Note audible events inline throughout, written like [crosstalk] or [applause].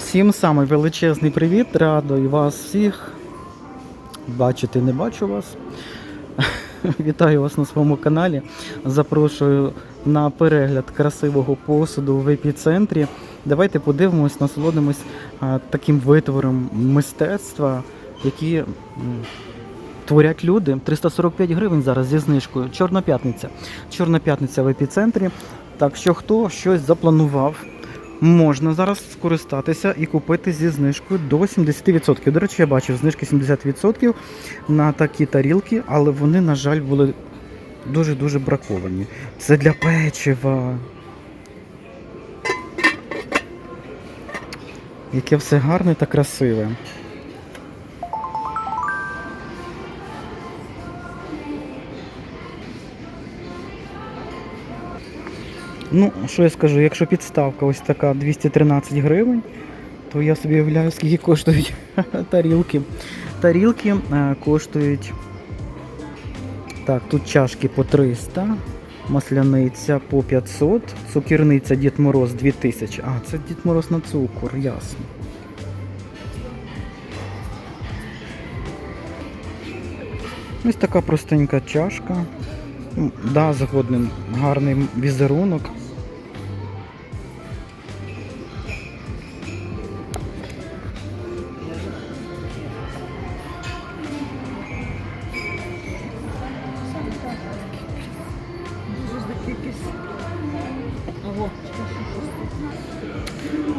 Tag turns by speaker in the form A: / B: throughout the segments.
A: Всім самий величезний привіт, радий вас всіх. Бачити не бачу вас. [laughs] Вітаю вас на своєму каналі. Запрошую на перегляд красивого посуду в епіцентрі. Давайте подивимось, насолодимось таким витвором мистецтва, які творять люди. 345 гривень зараз зі знижкою. Чорна п'ятниця. Чорна п'ятниця в епіцентрі. Так що хто щось запланував, можна зараз скористатися і купити зі знижкою до 70%. До речі, я бачив знижки 70% на такі тарілки, але вони, на жаль, були дуже-дуже браковані. Це для печива. Яке все гарне та красиве. Ну, що я скажу, якщо підставка ось така 213 гривень, то я собі уявляю, скільки коштують [laughs] тарілки. Тарілки е, коштують. Так, тут чашки по 300, масляниця по 500, цукерниця Дід Мороз 2000. А, це Дід Мороз на цукор, ясно. Ось така простенька чашка. Ну, Да, згодним гарний візерунок.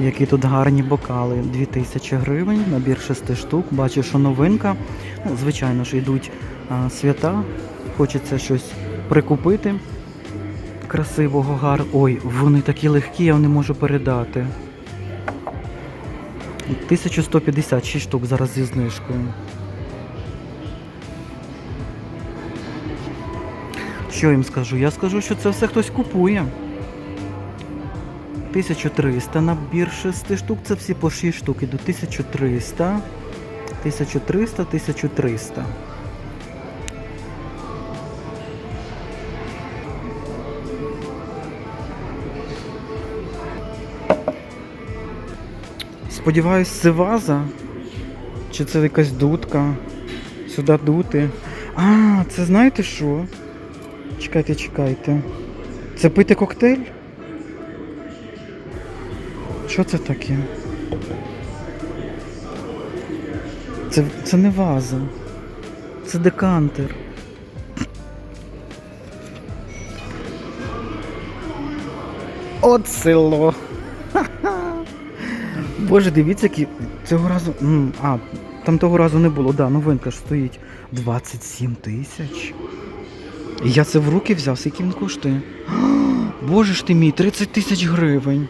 A: Які тут гарні бокали. 2000 гривень, набір 6 штук. Бачу, що новинка. Ну, звичайно ж, йдуть а, свята. Хочеться щось прикупити. Красивого гар. Ой, вони такі легкі, я не можу передати. 1156 штук зараз зі знижкою. Що їм скажу? Я скажу, що це все хтось купує. 1300 набір 6 штук, це всі по 6 штук. Ідуть 1300, 1300, 1300. Сподіваюсь, це ваза? Чи це якась дудка? Сюди дути. А, це знаєте що? Чекайте, чекайте. Це пити коктейль? Що це таке? Це, це не ваза. Це декантер. От село. [laughs] Боже, дивіться, які цього разу. А, там того разу не було, да, новинка ж стоїть. 27 тисяч. Я це в руки взяв, скільки він коштує. [gasps] Боже ж ти мій, 30 тисяч гривень.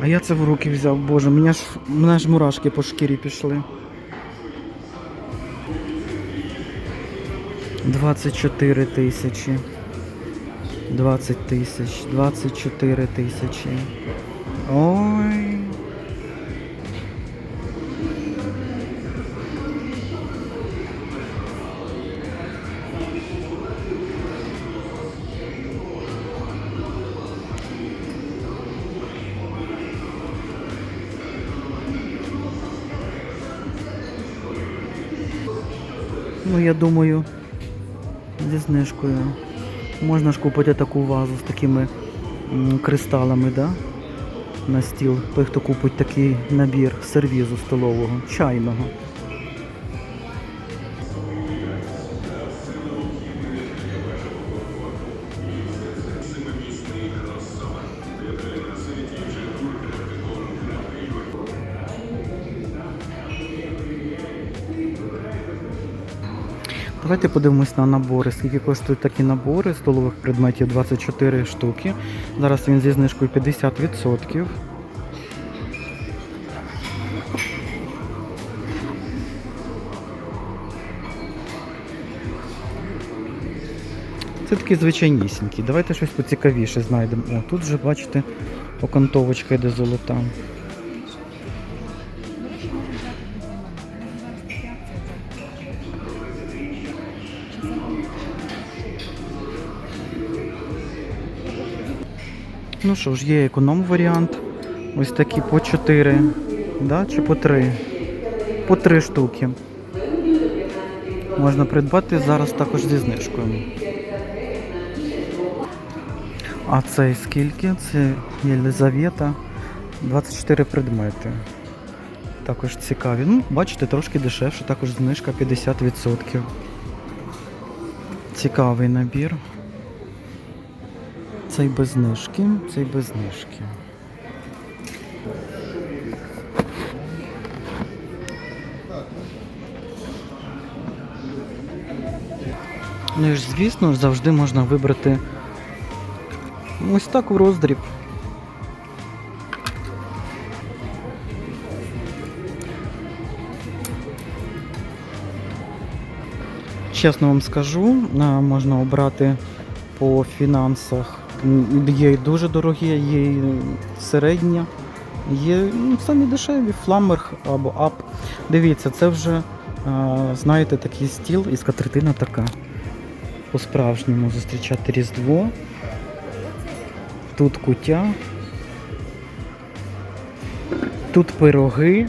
A: А я це в руки взяв, боже, мене ж, мене ж мурашки по шкірі пішли. 24 тисячі. 20 тисяч, 24 тисячі. Ой. Ну, я думаю, зі знижкою. Можна ж купити таку вазу з такими кристалами, да? На стіл. Той, хто купить такий набір сервізу столового, чайного. Давайте подивимось на набори. Скільки коштують такі набори столових предметів 24 штуки. Зараз він зі знижкою 50%. Це такі звичайнісінькі. Давайте щось поцікавіше знайдемо. О, тут вже, бачите, окантовочка йде золота. Ну що ж, є економ варіант Ось такі по 4, да? чи по 3? По 3 штуки. Можна придбати зараз також зі знижкою. А цей скільки? Це Єлизавета. 24 предмети. Також цікаві. Ну, бачите, трошки дешевше, також знижка 50%. Цікавий набір. Цей без знижки, цей без знижки. Ну і ж, звісно, завжди можна вибрати ось так в роздріб. Чесно вам скажу, можна обрати по фінансах. Є і дуже дорогі, є і середні, є ну, самі дешеві, фламберг або ап. Дивіться, це вже, знаєте, такий стіл і скатертина така. По-справжньому зустрічати Різдво. Тут куття. Тут пироги.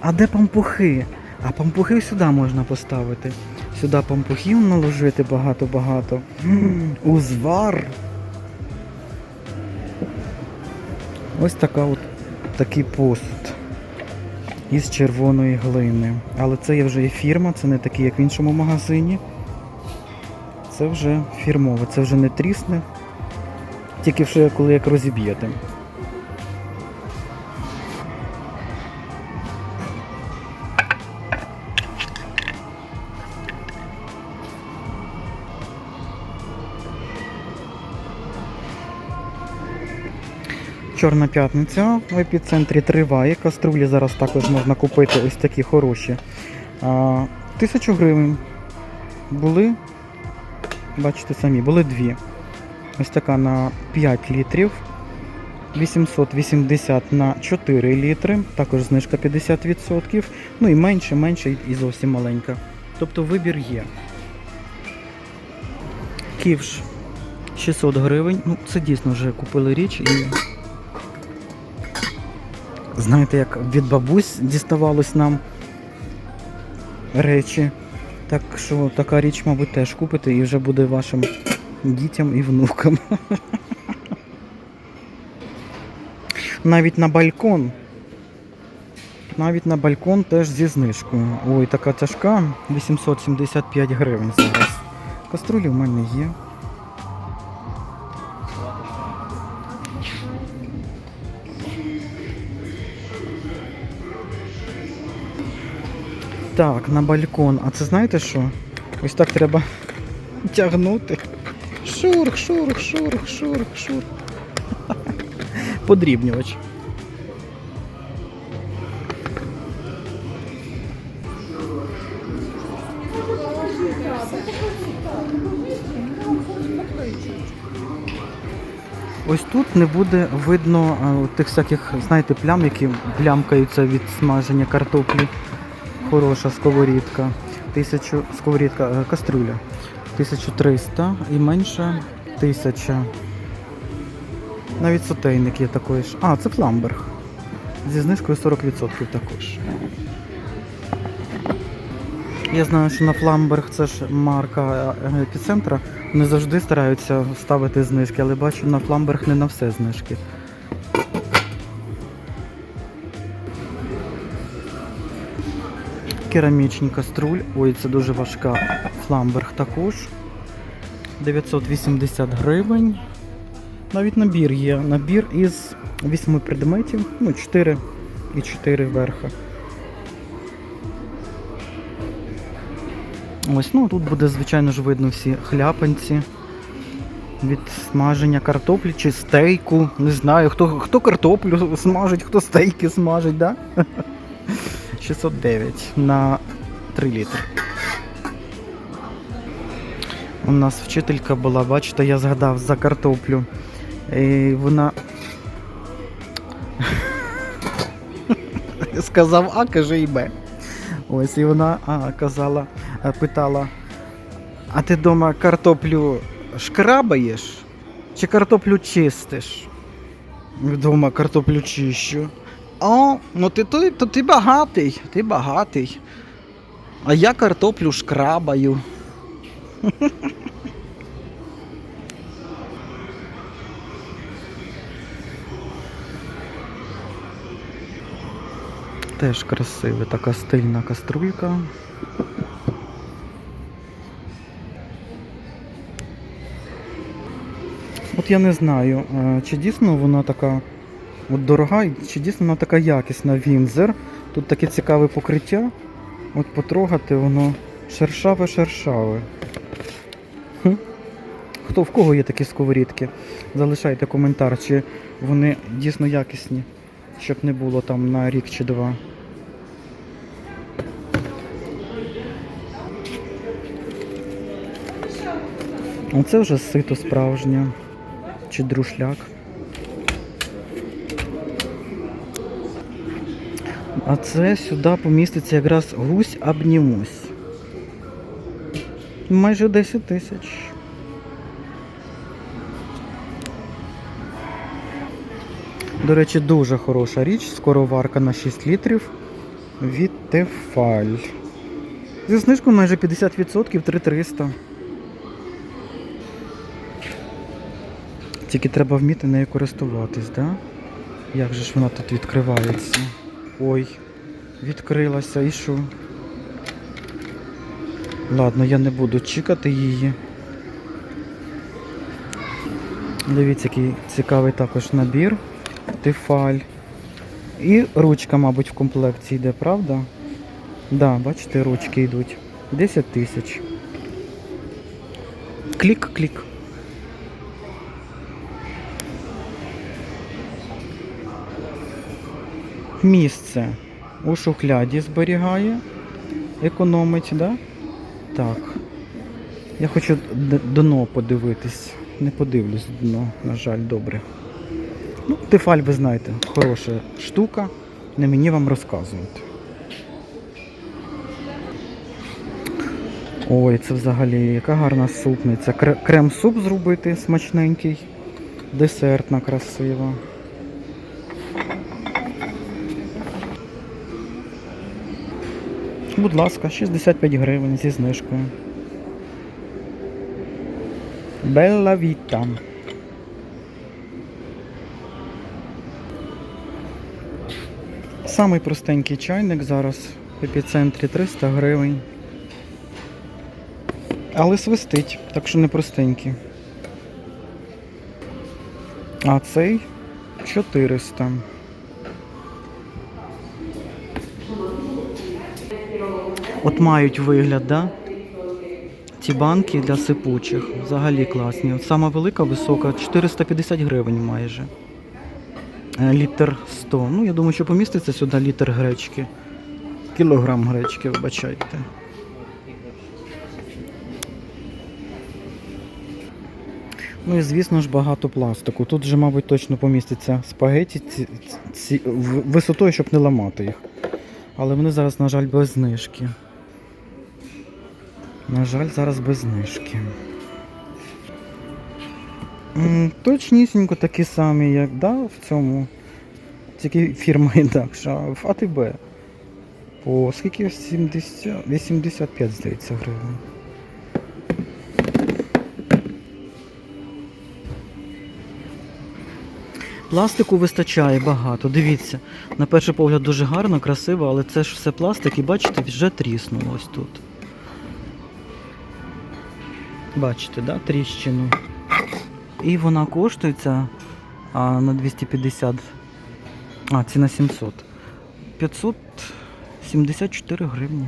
A: А де пампухи? А пампухи сюди можна поставити. Сюди пампухів наложити багато-багато. Узвар. Ось така от, такий посуд із червоної глини. Але це є вже є фірма, це не такий, як в іншому магазині. Це вже фірмове, це вже не трісне. Тільки вже коли як розіб'єте. Чорна п'ятниця в епіцентрі триває. Каструлі зараз також можна купити ось такі хороші. А, Тисячу гривень. Були, бачите самі, були дві. Ось така на 5 літрів. 880 на 4 літри, також знижка 50%. Ну і менше, менше і зовсім маленька. Тобто вибір є. Ківш 600 гривень. Ну, це дійсно вже купили річ і. Знаєте, як від бабусь діставалось нам речі. Так що така річ, мабуть, теж купите і вже буде вашим дітям і внукам. [laughs] Навіть на балкон. Навіть на балкон теж зі знижкою. Ой, така тяжка, 875 гривень зараз. Каструлі в мене є. Так, на балкон. А це знаєте що? Ось так треба тягнути. Шурх, шурх, шурх, шурх, шурх. [laughs] Подрібнювач. Ось тут не буде видно тих всяких, знаєте, плям, які плямкаються від смаження картоплі. Хороша сковорідка. Тисячу сковорідка, е, кастрюля. 1300 і менше 1000. Навіть сотейник є такий ж. А, це фламберг. Зі знижкою 40% також. Я знаю, що на фламберг це ж марка е, епіцентра. Не завжди стараються ставити знижки, але бачу на фламберг не на все знижки. Керамічні каструль. Ой, це дуже важка. Фламберг також. 980 гривень. Навіть набір є. Набір із 8 предметів, ну 4 і 4 верха. Ось, ну тут буде, звичайно ж, видно всі хляпанці від смаження картоплі чи стейку. Не знаю, хто, хто картоплю смажить, хто стейки смажить, да? 609 на 3 літри. У нас вчителька була, бачите, я згадав за картоплю. І вона [laughs] сказав А, каже і Б. Ось, і вона а, казала, е, питала: а ти вдома картоплю шкрабаєш чи картоплю чистиш? Вдома картоплю чищу. О, ну ти, то, то ти багатий, ти багатий. А я картоплю шкрабаю. [laughs] Теж красива така стильна каструлька. От я не знаю, е, чи дійсно вона така от дорога, чи дійсно вона така якісна Вінзер. Тут таке цікаве покриття. От потрогати воно шершаве-шершаве. Хто в кого є такі сковорідки? Залишайте коментар, чи вони дійсно якісні, щоб не було там на рік чи два. Оце вже сито справжнє. Чи друшляк. А це сюди поміститься якраз гусь обнімусь. Майже 10 тисяч. До речі, дуже хороша річ, скороварка на 6 літрів від Тефаль. Зі знижкою майже 50% 3300. Тільки треба вміти нею користуватись, да? Як же ж вона тут відкривається? Ой, відкрилася і що? Ладно, я не буду чекати її. Дивіться, який цікавий також набір. Тефаль. І ручка, мабуть, в комплекті йде, правда? Да, бачите, ручки йдуть. 10 тисяч. Клік-клік. Місце у шухляді зберігає, економить, да? Так. Я хочу дно подивитись. Не подивлюсь дно, на жаль, добре. Ну, Тефаль, ви знаєте, хороша штука. Не мені вам розказувати. Ой, це взагалі яка гарна супниця. Крем-суп зробити смачненький. Десертна красива. Будь ласка, 65 гривень зі знижкою. Белла Віта. Самий простенький чайник зараз в епіцентрі 300 гривень. Але свистить, так що не простенький. А цей 400. От мають вигляд, да? Ці банки для сипучих. Взагалі класні. От сама велика, висока, 450 гривень майже. Е, Літр 100. Ну, я думаю, що поміститься сюди літр гречки. Кілограм гречки, вибачайте. Ну і звісно ж багато пластику. Тут же, мабуть, точно поміститься спагеті ці, ці, висотою, щоб не ламати їх. Але вони зараз, на жаль, без знижки. На жаль, зараз без знижки. Точнісінько такі самі, як да, в цьому. Тільки фірма [laughs] інакша, в АТБ. По скільки 70, 85, здається, гривень. Пластику вистачає багато. Дивіться, на перший погляд дуже гарно, красиво, але це ж все пластик і бачите, вже тріснуло ось тут. Бачите, да, тріщину. І вона коштується а, на 250. А, ціна 700. 574 гривні.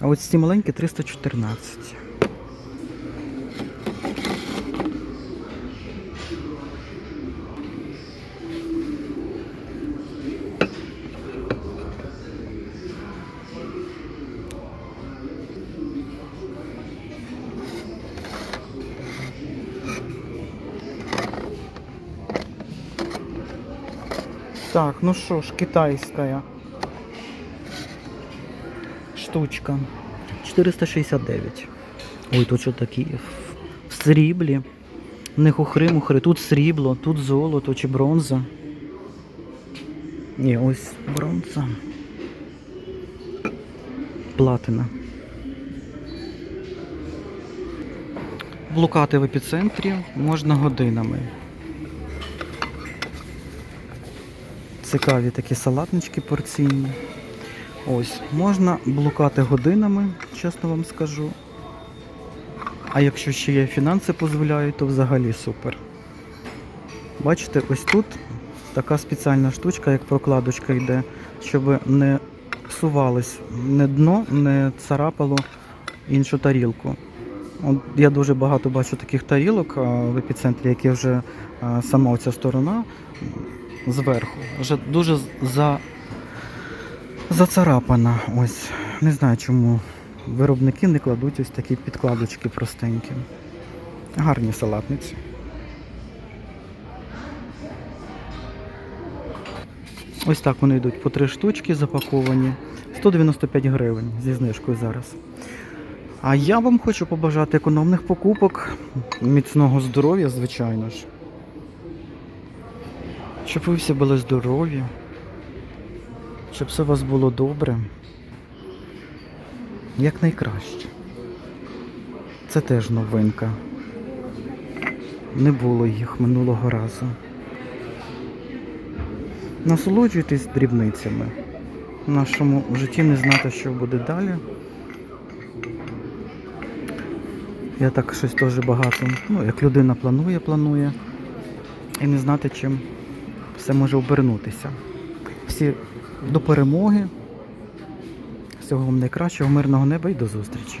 A: А ось ці маленькі 314. Так, ну що ж, китайська штучка. 469. Ой, тут що такі в, сріблі. Не хухри-мухри, тут срібло, тут золото чи бронза. Ні, ось бронза. Платина. Блукати в епіцентрі можна годинами. Цікаві такі салатнички порційні. Ось, можна блукати годинами, чесно вам скажу. А якщо ще є фінанси дозволяють, то взагалі супер. Бачите, ось тут така спеціальна штучка, як прокладочка йде, щоб не псувалось не дно, не царапало іншу тарілку. От я дуже багато бачу таких тарілок в епіцентрі, які вже сама оця сторона зверху, вже дуже за, зацарапана. Ось. Не знаю, чому виробники не кладуть ось такі підкладочки простенькі. Гарні салатниці. Ось так вони йдуть по три штучки запаковані. 195 гривень зі знижкою зараз. А я вам хочу побажати економних покупок, міцного здоров'я, звичайно ж. Щоб ви всі були здорові, щоб все у вас було добре. Як найкраще. Це теж новинка. Не було їх минулого разу. Насолоджуйтесь дрібницями. В нашому житті не знати, що буде далі. Я так щось теж багато. Ну, як людина планує, планує. І не знати, чим все може обернутися. Всі до перемоги. Всього вам найкращого, мирного неба і до зустрічі.